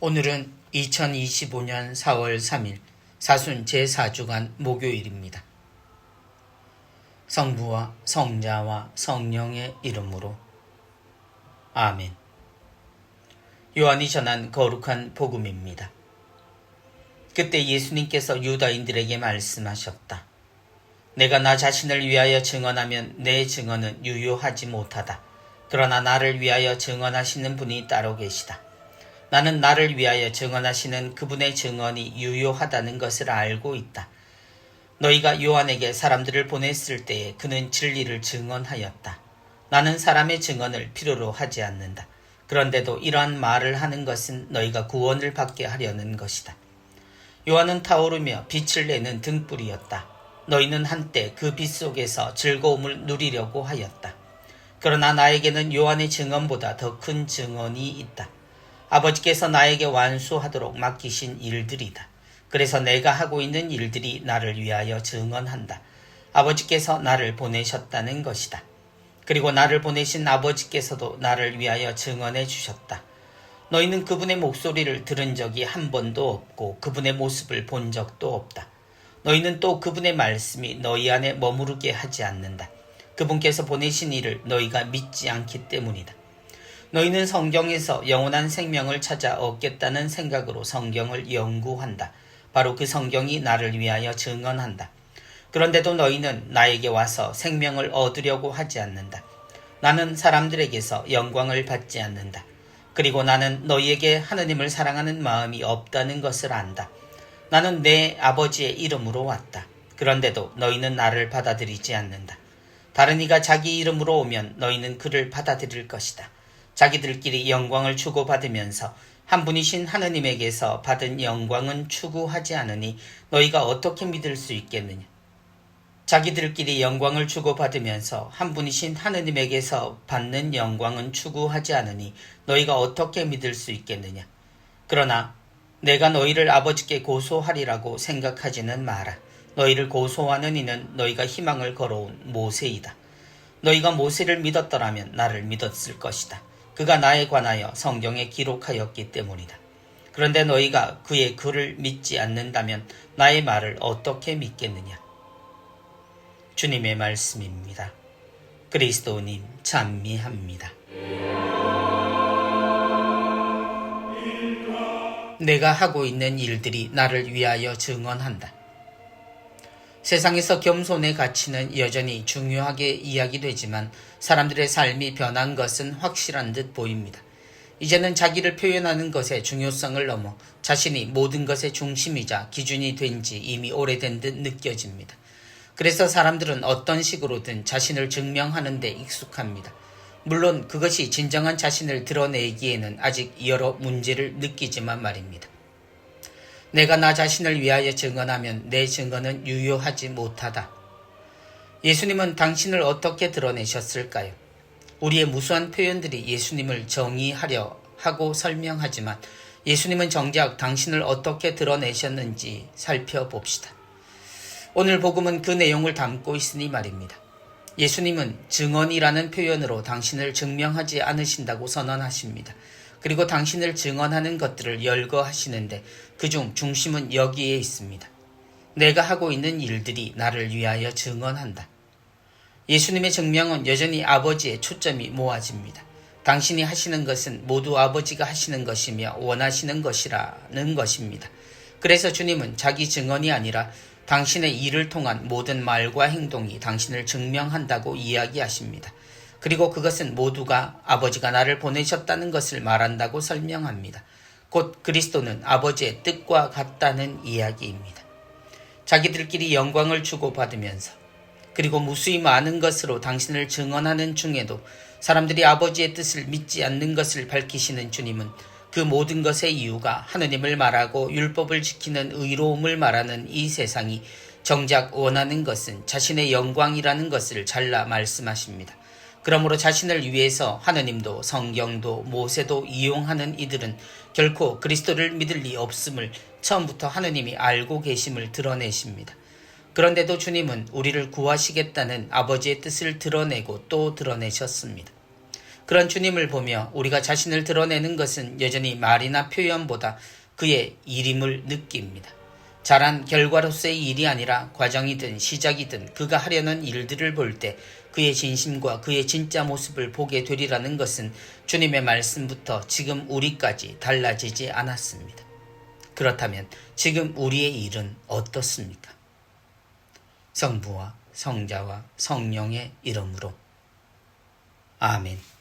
오늘은 2025년 4월 3일 사순 제4주간 목요일입니다. 성부와 성자와 성령의 이름으로 아멘. 요한이 전한 거룩한 복음입니다. 그때 예수님께서 유다인들에게 말씀하셨다. 내가 나 자신을 위하여 증언하면 내 증언은 유효하지 못하다. 그러나 나를 위하여 증언하시는 분이 따로 계시다. 나는 나를 위하여 증언하시는 그분의 증언이 유효하다는 것을 알고 있다. 너희가 요한에게 사람들을 보냈을 때에 그는 진리를 증언하였다. 나는 사람의 증언을 필요로 하지 않는다. 그런데도 이러한 말을 하는 것은 너희가 구원을 받게 하려는 것이다. 요한은 타오르며 빛을 내는 등불이었다. 너희는 한때 그 빛 속에서 즐거움을 누리려고 하였다. 그러나 나에게는 요한의 증언보다 더 큰 증언이 있다. 아버지께서 나에게 완수하도록 맡기신 일들이다. 그래서 내가 하고 있는 일들이 나를 위하여 증언한다. 아버지께서 나를 보내셨다는 것이다. 그리고 나를 보내신 아버지께서도 나를 위하여 증언해 주셨다. 너희는 그분의 목소리를 들은 적이 한 번도 없고 그분의 모습을 본 적도 없다. 너희는 또 그분의 말씀이 너희 안에 머무르게 하지 않는다. 그분께서 보내신 이를 너희가 믿지 않기 때문이다. 너희는 성경에서 영원한 생명을 찾아 얻겠다는 생각으로 성경을 연구한다. 바로 그 성경이 나를 위하여 증언한다. 그런데도 너희는 나에게 와서 생명을 얻으려고 하지 않는다. 나는 사람들에게서 영광을 받지 않는다. 그리고 나는 너희에게 하느님을 사랑하는 마음이 없다는 것을 안다. 나는 내 아버지의 이름으로 왔다. 그런데도 너희는 나를 받아들이지 않는다. 다른 이가 자기 이름으로 오면 너희는 그를 받아들일 것이다. 자기들끼리 영광을 추구받으면서 한 분이신 하느님에게서 받은 영광은 추구하지 않으니 너희가 어떻게 믿을 수 있겠느냐? 자기들끼리 영광을 추구받으면서 한 분이신 하느님에게서 받는 영광은 추구하지 않으니 너희가 어떻게 믿을 수 있겠느냐? 그러나 내가 너희를 아버지께 고소하리라고 생각하지는 마라. 너희를 고소하는 이는 너희가 희망을 걸어온 모세이다. 너희가 모세를 믿었더라면 나를 믿었을 것이다. 그가 나에 관하여 성경에 기록하였기 때문이다. 그런데 너희가 그의 글을 믿지 않는다면 나의 말을 어떻게 믿겠느냐? 주님의 말씀입니다. 그리스도님 찬미합니다. 내가 하고 있는 일들이 나를 위하여 증언한다. 세상에서 겸손의 가치는 여전히 중요하게 이야기되지만 사람들의 삶이 변한 것은 확실한 듯 보입니다. 이제는 자기를 표현하는 것의 중요성을 넘어 자신이 모든 것의 중심이자 기준이 된 지 이미 오래된 듯 느껴집니다. 그래서 사람들은 어떤 식으로든 자신을 증명하는 데 익숙합니다. 물론 그것이 진정한 자신을 드러내기에는 아직 여러 문제를 느끼지만 말입니다. 내가 나 자신을 위하여 증언하면 내 증언은 유효하지 못하다. 예수님은 당신을 어떻게 드러내셨을까요? 우리의 무수한 표현들이 예수님을 정의하려 하고 설명하지만 예수님은 정작 당신을 어떻게 드러내셨는지 살펴봅시다. 오늘 복음은 그 내용을 담고 있으니 말입니다. 예수님은 증언이라는 표현으로 당신을 증명하지 않으신다고 선언하십니다. 그리고 당신을 증언하는 것들을 열거하시는데 그중 중심은 여기에 있습니다. 내가 하고 있는 일들이 나를 위하여 증언한다. 예수님의 증명은 여전히 아버지의 초점이 모아집니다. 당신이 하시는 것은 모두 아버지가 하시는 것이며 원하시는 것이라는 것입니다. 그래서 주님은 자기 증언이 아니라 당신의 일을 통한 모든 말과 행동이 당신을 증명한다고 이야기하십니다. 그리고 그것은 모두가 아버지가 나를 보내셨다는 것을 말한다고 설명합니다. 곧 그리스도는 아버지의 뜻과 같다는 이야기입니다. 자기들끼리 영광을 주고받으면서 그리고 무수히 많은 것으로 당신을 증언하는 중에도 사람들이 아버지의 뜻을 믿지 않는 것을 밝히시는 주님은 그 모든 것의 이유가 하느님을 말하고 율법을 지키는 의로움을 말하는 이 세상이 정작 원하는 것은 자신의 영광이라는 것을 잘라 말씀하십니다. 그러므로 자신을 위해서 하느님도 성경도 모세도 이용하는 이들은 결코 그리스도를 믿을 리 없음을 처음부터 하느님이 알고 계심을 드러내십니다. 그런데도 주님은 우리를 구하시겠다는 아버지의 뜻을 드러내고 또 드러내셨습니다. 그런 주님을 보며 우리가 자신을 드러내는 것은 여전히 말이나 표현보다 그의 일임을 느낍니다. 잘한 결과로서의 일이 아니라 과정이든 시작이든 그가 하려는 일들을 볼 때 그의 진심과 그의 진짜 모습을 보게 되리라는 것은 주님의 말씀부터 지금 우리까지 달라지지 않았습니다. 그렇다면 지금 우리의 일은 어떻습니까? 성부와 성자와 성령의 이름으로 아멘.